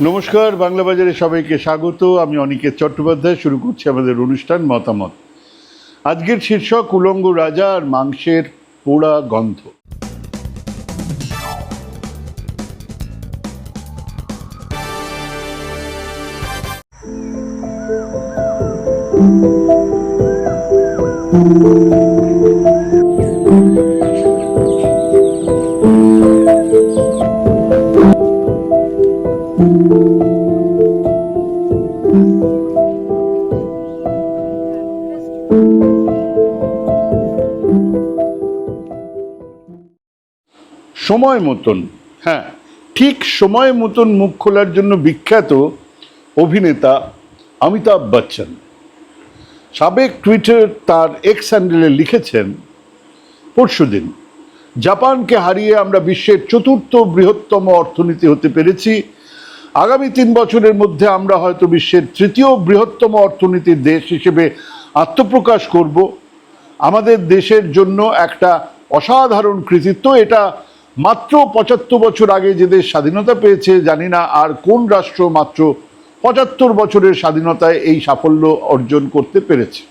নমস্কার, বাংলা বাজারে সবাইকে স্বাগত। আমি অনিকেত চট্টোপাধ্যায়, শুরু করছি আমাদের অনুষ্ঠান মতামত। আজকের শীর্ষক উলঙ্গ রাজা আর মাংসের পোড়া গন্ধ। সময় মতন হ্যাঁ। ঠিক সময় মতন মুখ খোলার জন্য বিখ্যাত অভিনেতা অমিতাভ বচ্চন। সাবেক টুইটার তার এক্স হ্যান্ডেলে লিখেছেন পরশুদিন জাপানকে হারিয়ে আমরা বিশ্বের চতুর্থ বৃহত্তম অর্থনীতি হতে পেরেছি। আগামী তিন বছরের মধ্যে আমরা হয়তো বিশ্বের তৃতীয় বৃহত্তম অর্থনীতির দেশ হিসেবে আত্মপ্রকাশ করব। আমাদের দেশের জন্য একটা অসাধারণ কৃতিত্ব এটা মাত্র পঁচাত্তর বছর আগে যে দেশ স্বাধীনতা পেয়েছে, জানি না আর কোন রাষ্ট্র মাত্র পঁচাত্তর বছরের স্বাধীনতায় এই সাফল্য অর্জন করতে পেরেছে।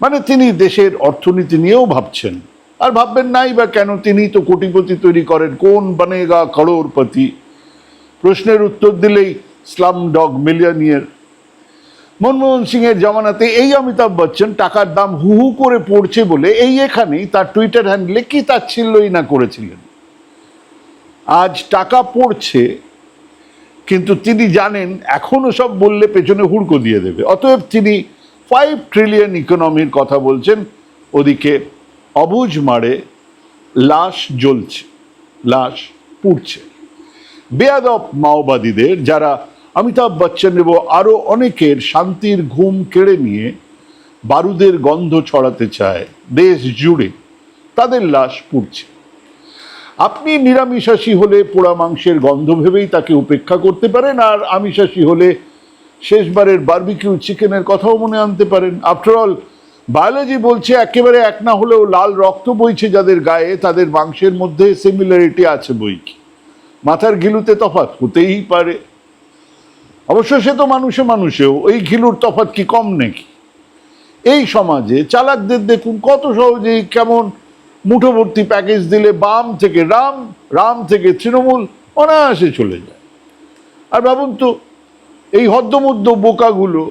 মানে তিনি দেশের অর্থনীতি নিয়েও ভাবছেন। আর ভাববেন নাই বা কেন তিনি তো কোটিপতি তৈরি করেন, কোন বানেগা করোড়পতি প্রশ্নের উত্তর দিলেই slumdog millionaire Manmohan Singh এর জামানাতে এই অমিতাভ বচ্চন টাকার দাম হু হু করে পড়ছে বলে এই এখানেই তার টুইটার হ্যান্ডেলে কি তাচ্ছিল্যই না করেছিলেন। আজ টাকা পড়ছে, কিন্তু তিনি জানেন এখনও সব বললে পেছনে হুড়কো দিয়ে দেবে। অতএব তিনি ফাইভ ট্রিলিয়ন ইকোনমির কথা বলছেন, ওদিকে অবুজ মারে, লাশ জ্বলছে, লাশ পুড়ছে। বেয়াদব মাওবাদীদের যারা অমিতাভ বচ্চন এবং আরও অনেকের শান্তির ঘুম কেড়ে নিয়ে বারুদের গন্ধ ছড়াতে চায় দেশ জুড়ে, তাদের লাশ পুড়ছে। আপনি নিরামিষাশী হলে পোড়া মাংসের গন্ধ ভেবেই তাকে উপেক্ষা করতে পারেন, আর আমিষাশী হলে শেষবারের বার্বিকিউ চিকেনের কথাও মনে আনতে পারেন। আফটারঅল বায়োলজি বলছে একেবারে এক না হলেও লাল রক্ত বইছে যাদের গায়ে, তাদের মাংসের মধ্যে সিমিলারিটি আছে বই কি। মাথার গিলুতে তফাৎ হতেই পারে। অবশ্য সে তো মানুষে মানুষেও ওই ঘিলুর তফাৎ কি কম নাকি? এই সমাজে চালাকদের দেখুন কত সহজেই কেমন মুঠোভর্তি প্যাকেজ দিলে বাম থেকে রাম রাম থেকে তৃণমূল অনায়াসে চলে যায়। আর ভাবুন তো, এই হদ্দমধ্য বোকাগুলো,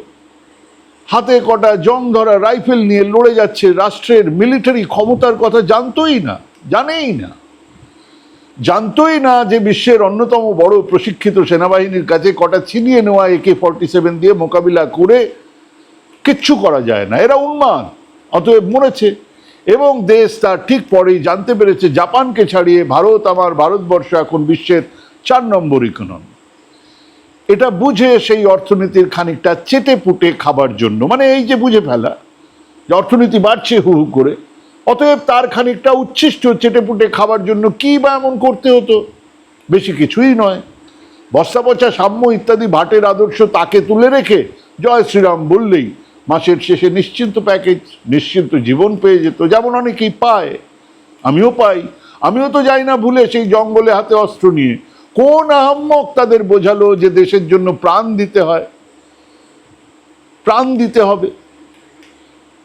হাতে কটা জং ধরা রাইফেল নিয়ে লড়ে যাচ্ছে রাষ্ট্রের মিলিটারি ক্ষমতার কথা জানতোই না, জানেই না। জানতোই না যে বিশ্বের অন্যতম বড় প্রশিক্ষিত সেনাবাহিনীর কাছে কটা ছিনিয়ে নেওয়া একে ফর্টি সেভেন দিয়ে মোকাবিলা করে কিচ্ছু করা যায় না। এরা উন্মাদ, অতএব মরেছে। এবং দেশ তার ঠিক পরেই জানতে পেরেছে, জাপানকে ছাড়িয়ে ভারত আমার ভারতবর্ষ এখন বিশ্বের চার নম্বর ইকোনমি। এটা বুঝে সেই অর্থনীতির খানিকটা চেটে পুটে খাবার জন্য। মানে এই যে বুঝে ফেলা, যে অর্থনীতি বাড়ছে হু হু করে অতএব তার খানিকটা উচ্ছিষ্ট চেটেপুটে খাবার জন্য কী বা এমন করতে হতো? বেশি কিছুই নয়। বস্তা পচা সাম্য ইত্যাদি ভাটের আদর্শ তাকে তুলে রেখে জয় শ্রীরাম বললেই মাসের শেষে নিশ্চিন্ত প্যাকেজ, নিশ্চিন্ত জীবন পেয়ে যেত। যেমন অনেকেই পায়, আমিও পাই। আমিও তো যাই না ভুলে সেই জঙ্গলে হাতে অস্ত্র নিয়ে। কোন আহম্মক তাদের বোঝালো যে দেশের জন্য প্রাণ দিতে হয়? প্রাণ দিতে হবে।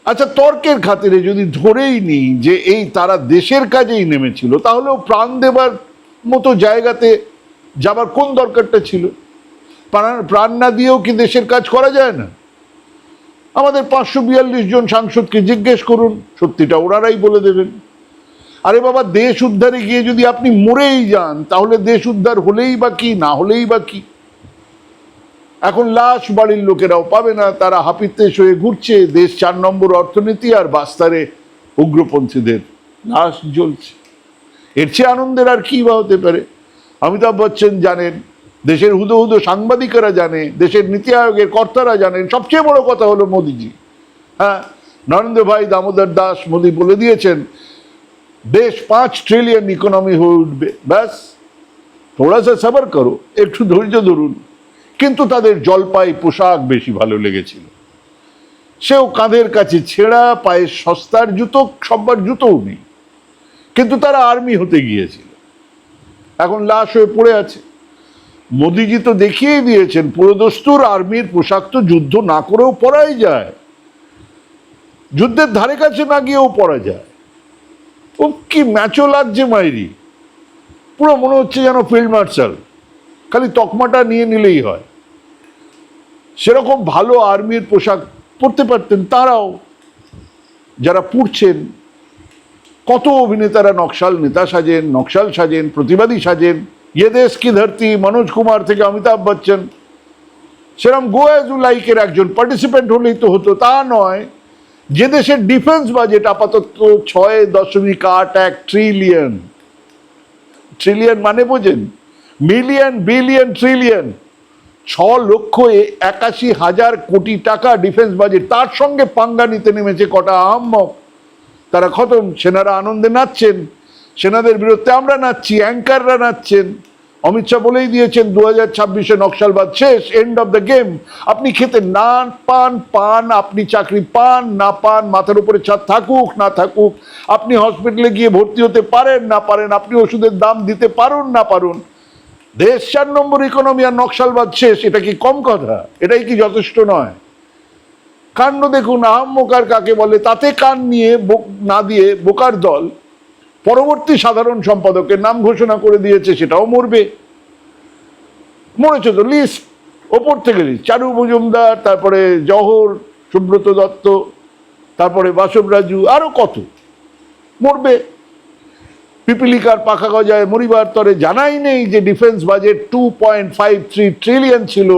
আচ্ছা তর্কের খাতিরে যদি ধরেই নিই যে এই তারা দেশের কাজেই নেমেছিল তাহলেও প্রাণ দেবার মতো জায়গাতে যাবার কোন দরকারটা ছিল? প্রাণ- না দিয়েও কি দেশের কাজ করা যায় না? আমাদের পাঁচশো বিয়াল্লিশ জন সাংসদকে জিজ্ঞেস করুন, সত্যিটা ওনারাই বলে দেবেন। আরে বাবা, দেশ উদ্ধারে গিয়ে যদি আপনি মরেই যান, তাহলে দেশ উদ্ধার হলেই বা কি, না হলেই বা কি? এখন লাশ বাড়ির লোকেরাও পাবে না। তারা হাপিত্তেশ হয়ে ঘুরছে। দেশ চার নম্বর অর্থনীতি আর বাস্তারে উগ্রপন্থীদের লাশ জ্বলছে। এর চেয়ে আনন্দের আর কি বা হতে পারে? অমিতাভ বচ্চন জানেন, দেশের হুদো হুদো সাংবাদিকেরা জানে দেশের নীতি আয়োগের কর্তারা জানেন, সবচেয়ে বড় কথা হলো মোদিজি। হ্যাঁ নরেন্দ্র ভাই দামোদর দাস মোদি বলে দিয়েছেন, দেশ পাঁচ ট্রিলিয়ন ইকোনমি হয়ে উঠবে। ব্যাস, থোড়া সা সাবার করো, একটু ধৈর্য ধরুন। কিন্তু তাদের জলপাই পোশাক বেশি ভালো লেগেছিল। সেও কাঁধের কাছে ছেঁড়া পায়ে সস্তার জুতো, সব্বার জুতোও নেই। কিন্তু তারা আর্মি হতে গিয়েছিল। এখন লাশ হয়ে পড়ে আছে। মোদিজি তো দেখিয়ে দিয়েছেন, পুরোদস্তুর আর্মির পোশাক তো যুদ্ধ না করেও পরাই যায়। যুদ্ধের ধারে কাছে না গিয়েও পরা যায়। ও কি ম্যাচও লাগছে মাইরি। পুরো মনে হচ্ছে যেন ফিল্ড মার্শাল। খালি তকমাটা নিয়ে নিলেই হয়। সেরকম ভালো আর্মির পোশাক পরতে পারতেন তারাও। যারা পুড়ছেন কত অভিনেতারা নকশাল নেতা সাজেন, নকশাল সাজেন, প্রতিবাদী সাজেন ইয়ে দেশ কি ধরতি, মনোজ কুমার থেকে অমিতাভ বচ্চন। সেরকম গো অ্যাজ ইউ লাইকের একজন পার্টিসিপেন্ট হলেই তো হতো, তা নয়। যে দেশের ডিফেন্স বাজেট আপাতত ছয় দশমিক আট এক ট্রিলিয়ন ট্রিলিয়ন মানে বোঝেন? Million, billion, trillion. ছ লক্ষ একাশি হাজার কোটি টাকা ডিফেন্স বাজেট। তার সঙ্গে পাঙ্গা নিতে নেমেছে কটা আহম্মক। তারা খতম। সেনারা আনন্দে নাচছেন। সেনাদের বিরুদ্ধে আমরা নাচছি, অ্যাঙ্কাররা নাচছেন। অমিত শাহ বলেই দিয়েছেন দু হাজার ছাব্বিশে নকশালবাদ শেষ এন্ড অফ দ্য গেম আপনি খেতে না পান পান, আপনি চাকরি পান, না পান, মাথার উপরে ছাদ থাকুক, না থাকুক। আপনি হসপিটালে গিয়ে ভর্তি হতে পারেন, না পারেন, আপনি ওষুধের দাম দিতে পারুন, না পারুন। দেশ চার নম্বর ইকোনমি আর নকশালবাদ শেষ, এটা কি কম কথা? এটাই কি যথেষ্ট নয়? কাণ্ড দেখুন, আহম্মকার কাকে বলে, তাতে কান নিয়ে না দিয়ে বোকার দল পরবর্তী সাধারণ সম্পাদকের নাম ঘোষণা করে দিয়েছে, সেটাও মরবে। মরেছে তো লিস্ট ওপর থেকে লিস্ট চারু মজুমদার, তারপরে জহর, সুব্রত দত্ত, তারপরে বাসব রাজু আরও কত? মরবে। পিপিলিকার পাখা গজায় মরিবার তরে জানাই নেই যে defence budget two point five three trillion ছিল।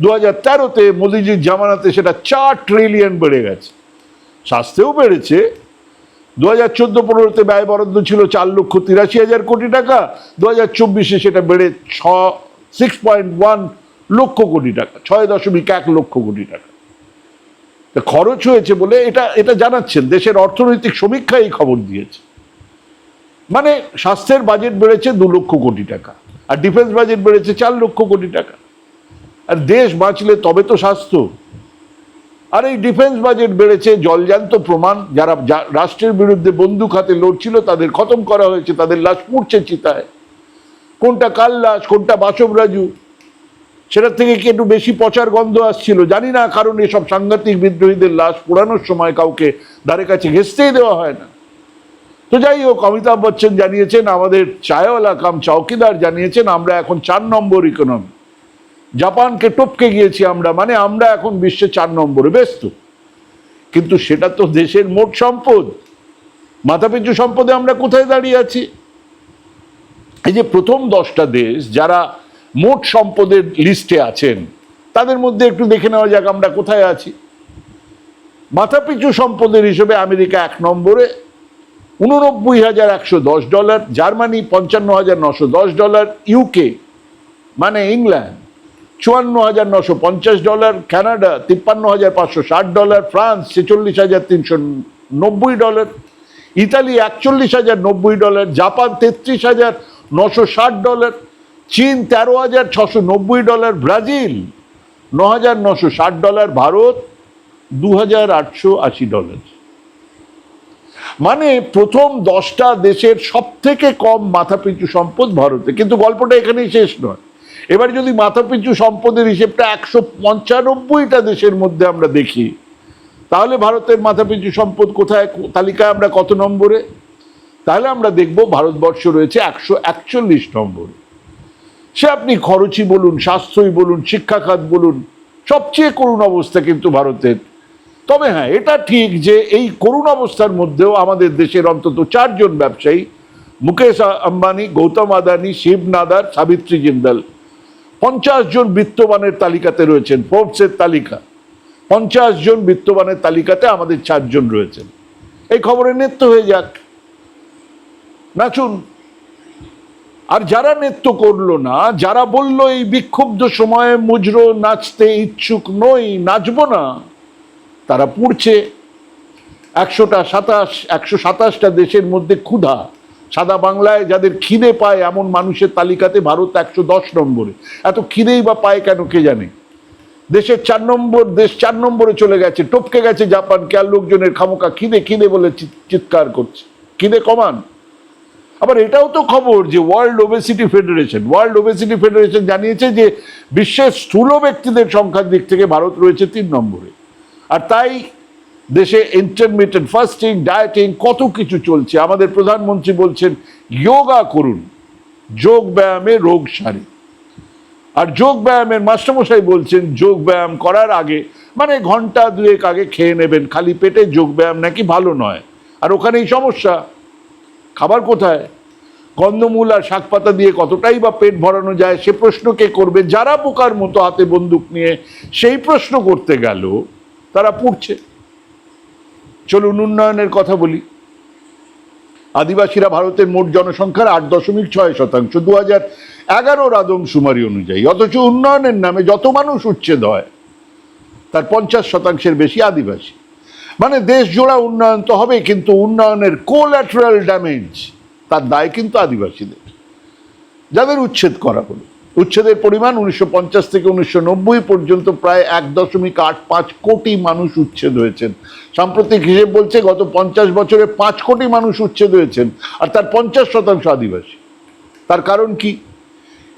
দু হাজার তেরোতে মোদিজির জামানাতে সেটা চার ট্রিলিয়ন বেড়ে গেছে। স্বাস্থ্যেও বেড়েছে। দু হাজার চোদ্দ পনেরোতে ব্যয় বরাদ্দ ছিল চার লক্ষ তিরাশি হাজার কোটি টাকা। দু হাজার চব্বিশে সেটা বেড়ে ছ six point one lakh crore টাকা, ছয় দশমিক এক লক্ষ কোটি টাকা। খরচ হয়েছে বলে এটা এটা জানাচ্ছেন। দেশের অর্থনৈতিক সমীক্ষা এই খবর দিয়েছে। মানে স্বাস্থ্যের বাজেট বেড়েছে দু লক্ষ কোটি টাকা, আর ডিফেন্স বাজেট বেড়েছে চার লক্ষ কোটি টাকা। আর দেশ বাঁচলে তবে তো স্বাস্থ্য। আর এই ডিফেন্স বাজেট বেড়েছে জলজান্ত প্রমাণ, যারা রাষ্ট্রের বিরুদ্ধে বন্দুক হাতে লড়ছিল তাদের খতম করা হয়েছে, তাদের লাশ পুড়ছে চিতায়। কোনটা কাল লাশ, কোনটা বাসব রাজু? সেটার থেকে কি একটু বেশি পচার গন্ধ আসছিল? জানি না, কারণ এসব সাংঘাতিক বিদ্রোহীদের লাশ পোড়ানোর সময় কাউকে ধারে কাছে ঘেসতেই দেওয়া হয় না। তো যাই হোক, অমিতাভ বচ্চন জানিয়েছেন, আমাদের চায়ওয়ালা কাম চৌকিদার জানিয়েছেন, আমরা এখন চার নম্বর ইকোনমি জাপানকে টপকে গিয়েছি আমরা মানে আমরা এখন বিশ্বে চার নম্বরে ব্যস্ত কিন্তু সেটা তো দেশের মোট সম্পদ। মাথাপিছু সম্পদে আমরা কোথায় দাঁড়িয়ে আছি? এই যে প্রথম দশটা দেশ যারা মোট সম্পদের লিস্টে আছেন, তাদের মধ্যে একটু দেখে নেওয়া যাক আমরা কোথায় আছি। মাথাপিছু সম্পদের হিসেবে আমেরিকা এক নম্বরে উননব্বই হাজার একশো দশ ডলার, জার্মানি পঞ্চান্ন হাজার নশো দশ ডলার, ইউকে মানে ইংল্যান্ড, চুয়ান্ন হাজার নশো পঞ্চাশ ডলার, কানাডা তিপ্পান্ন হাজার পাঁচশো ষাট ডলার, ফ্রান্স ছেচল্লিশ হাজার তিনশো নব্বই ডলার, ইতালি একচল্লিশ হাজার নব্বই ডলার, জাপান তেত্রিশ হাজার নশো ষাট ডলার, চীন তেরো হাজার ছশো নব্বই ডলার, ব্রাজিল ন হাজার নশো ষাট ডলার, ভারত দু হাজার আটশো আশি ডলার। মানে প্রথম দশটা দেশের সব থেকে কম মাথাপিছু সম্পদ ভারতে। কিন্তু গল্পটা এখানেই শেষ নয়। এবার যদি মাথাপিছু সম্পদের হিসেবটা একশো পঞ্চানব্বইটা দেশের মধ্যে আমরা দেখি, তাহলে ভারতের মাথাপিছু সম্পদ কোথায়? তালিকায় আমরা কত নম্বরে? তাহলে আমরা দেখব ভারতবর্ষ রয়েছে একশো একচল্লিশ নম্বরে। সে আপনি খরচই বলুন, স্বাস্থ্যই বলুন, শিক্ষাখাত বলুন, সবচেয়ে করুণ অবস্থা কিন্তু ভারতের। তবে হ্যাঁ এটা ঠিক যে এই করুণ অবস্থার মধ্যেও আমাদের দেশের অন্তত চারজন ব্যবসায়ী, মুকেশ আম্বানি, গৌতম আদানি, শিব নাদার, সাবিত্রী জিন্দাল, পঞ্চাশ জন বিত্তবানের তালিকাতে রয়েছেন, ফোর্বসের তালিকা। পঞ্চাশ জন বিত্তবানের তালিকাতে আমাদের চারজন রয়েছেন। এই খবরে নেত্য হয়ে যাক। নাচুন আর যারা নৃত্য করল না, যারা বলল এই বিক্ষুব্ধ সময়ে মুজরো নাচতে ইচ্ছুক নই, নাচবো না। তারা পুড়ছে। একশোটা সাতাশ, একশো সাতাশটা দেশের মধ্যে ক্ষুধা। সাদা বাংলায় যাদের খিদে পায় এমন মানুষের তালিকাতে ভারত একশো দশ নম্বরে। এত খিদেই বা পায় কেন কে জানে? দেশের চার নম্বর, দেশ চার নম্বরে চলে গেছে, টপকে গেছে জাপানকে, আর লোকজনের খামোকা খিদে খিদে বলে চিৎ- চিৎকার করছে। খিদে কমান। আবার এটাও তো খবর যে world obesity federation world obesity federation জানিয়েছে যে বিশ্বের স্থূল ব্যক্তিদের সংখ্যার দিক থেকে ভারত রয়েছে তিন নম্বরে। আর তাই দেশে ইন্টারমিডিয়েট ফাস্টিং ডায়েটিং কত কিছু চলছে। আমাদের প্রধানমন্ত্রী বলছেন, যোগা করুন। যোগ ব্যায়ামে রোগ সারে। আর যোগ ব্যায়ামের মাস্টারমশাই বলছেন, যোগ ব্যায়াম করার আগে মানে ঘণ্টা দুয়েক আগে খেয়ে নেবেন। খালি পেটে যোগ ব্যায়াম নাকি ভালো নয়। আর ওখানেই সমস্যা। খাবার কোথায়? কন্দমূল আর শাকপাতা দিয়ে কতটাই বা পেট ভরানো যায়? সে প্রশ্ন কে করবে? যারা বোকার মতো হাতে বন্দুক নিয়ে সেই প্রশ্ন করতে গেল তারা পুড়ছে। চলুন উন্নয়নের কথা বলি। আদিবাসীরা ভারতের মোট জনসংখ্যার আট দশমিক ছয় শতাংশ দু হাজার এগারোর আদমশুমারি অনুযায়ী। অথচ উন্নয়নের নামে যত মানুষ উচ্ছেদ হয়, তার পঞ্চাশ শতাংশের বেশি আদিবাসী। মানে দেশ জোড়া উন্নয়ন তো হবে কিন্তু উন্নয়নের কোল্যাটারাল ড্যামেজ তার দায় কিন্তু আদিবাসীদের। যাদের উচ্ছেদ করা হলো। উচ্ছেদের পরিমাণ উনিশশো পঞ্চাশ থেকে উনিশশো নব্বই পর্যন্ত প্রায় এক দশমিক আট পাঁচ কোটি মানুষ উচ্ছেদ হয়েছেন। সাম্প্রতিক হিসেব বলছে গত পঞ্চাশ বছরে পাঁচ কোটি মানুষ উচ্ছেদ হয়েছেন, আর তার পঞ্চাশ শতাংশ আদিবাসী। তার কারণ কি?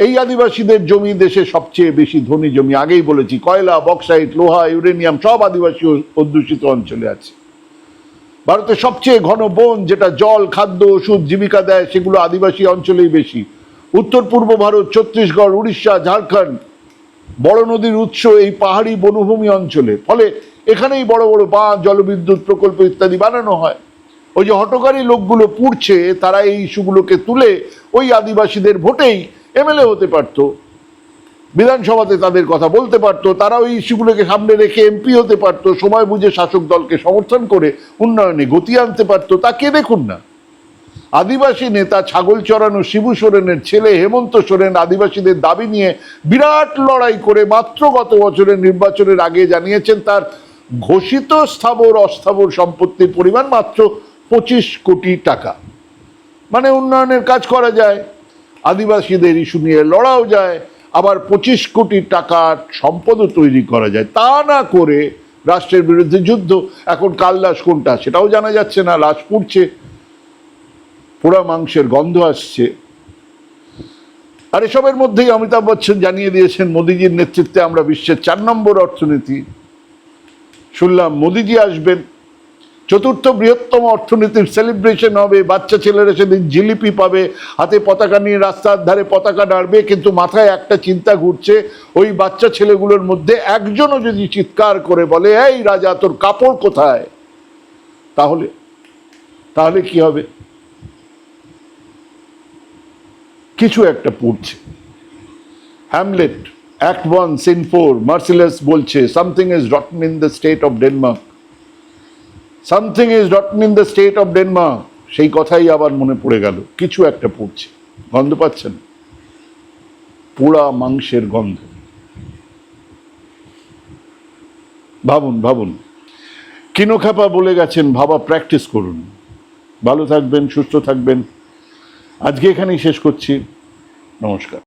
এই আদিবাসীদের জমি দেশে সবচেয়ে বেশি ধনী জমি, আগেই বলেছি, কয়লা বক্সাইট লোহা ইউরেনিয়াম সব আদিবাসী অধ্যুষিত অঞ্চলে আছে। ভারতের সবচেয়ে ঘন বন যেটা জল, খাদ্য, ওষুধ, জীবিকা দেয়, সেগুলো আদিবাসী অঞ্চলেই বেশি। উত্তর পূর্ব ভারত, ছত্তিশগড়, উড়িষ্যা, ঝাড়খণ্ড বড় নদীর উৎস এই পাহাড়ি বনভূমি অঞ্চলে। ফলে এখানেই বড় বড় বাঁধ, জলবিদ্যুৎ প্রকল্প ইত্যাদি বানানো হয়। ওই যে হটকারী লোকগুলো পুড়ছে, তারা এই ইস্যুগুলোকে তুলে ওই আদিবাসীদের ভোটেই এমএলএ হতে পারতো। বিধানসভাতে তাদের কথা বলতে পারতো, তারা ওই ইস্যুগুলোকে সামনে রেখে এমপি হতে পারতো, সময় বুঝে শাসক দলকে সমর্থন করে উন্নয়নে গতি আনতে পারতো। তা কে দেখুন না। আদিবাসী নেতা ছাগল চড়ানো শিবু সোরেনের ছেলে হেমন্ত সোরেন আদিবাসীদের দাবি নিয়ে বিরাট লড়াই করে মাত্র গত বছরের নির্বাচনের আগে জানিয়েছেন তার ঘোষিত স্থাবর অস্থাবর সম্পত্তির পরিমাণ মাত্র পঁচিশ কোটি টাকা। মানে উন্নয়নের কাজ করা যায়, আদিবাসীদের ইস্যু নিয়ে লড়াও যায়, আবার পঁচিশ কোটি টাকার সম্পদও তৈরি করা যায়। তা না করে রাষ্ট্রের বিরুদ্ধে যুদ্ধ, এখন কাল লাশ কোনটা সেটাও জানা যাচ্ছে না, লাশ পুড়ছে। পোড়া মাংসের গন্ধ আসছে। আর এসবের মধ্যেই অমিতাভ বচ্চন জানিয়ে দিয়েছেন, মোদিজির নেতৃত্বে আমরা বিশ্বের চার নম্বর অর্থনীতি। শুনলাম, মোদিজি আসবেন। চতুর্থ বৃহত্তম অর্থনীতির সেলিব্রেশন হবে, বাচ্চা ছেলেরা সেদিন জিলিপি পাবে, হাতে পতাকা নিয়ে রাস্তার ধারে পতাকা নাড়বে, কিন্তু মাথায় একটা চিন্তা ঘুরছে, ওই বাচ্চা ছেলেগুলোর মধ্যে একজনও যদি চিৎকার করে বলে, এই রাজা, তোর কাপড় কোথায়? তাহলে তাহলে কি হবে? কিছু একটা পড়ছে। Hamlet act one scene four Marcellus বলছে something is rotten in the state of Denmark something is rotten in the state of Denmark সেই কথাই আবার মনে পড়ে গেল। কিছু একটা পড়ছে। গন্ধ পাচ্ছেন? পোড়া মাংসের গন্ধ। ভাবুন ভাবুন। কিনোখাপা বলে গেছেন, ভাবা প্র্যাকটিস করুন। ভালো থাকবেন, সুস্থ থাকবেন। আজকে এখানেই শেষ করছি। নমস্কার।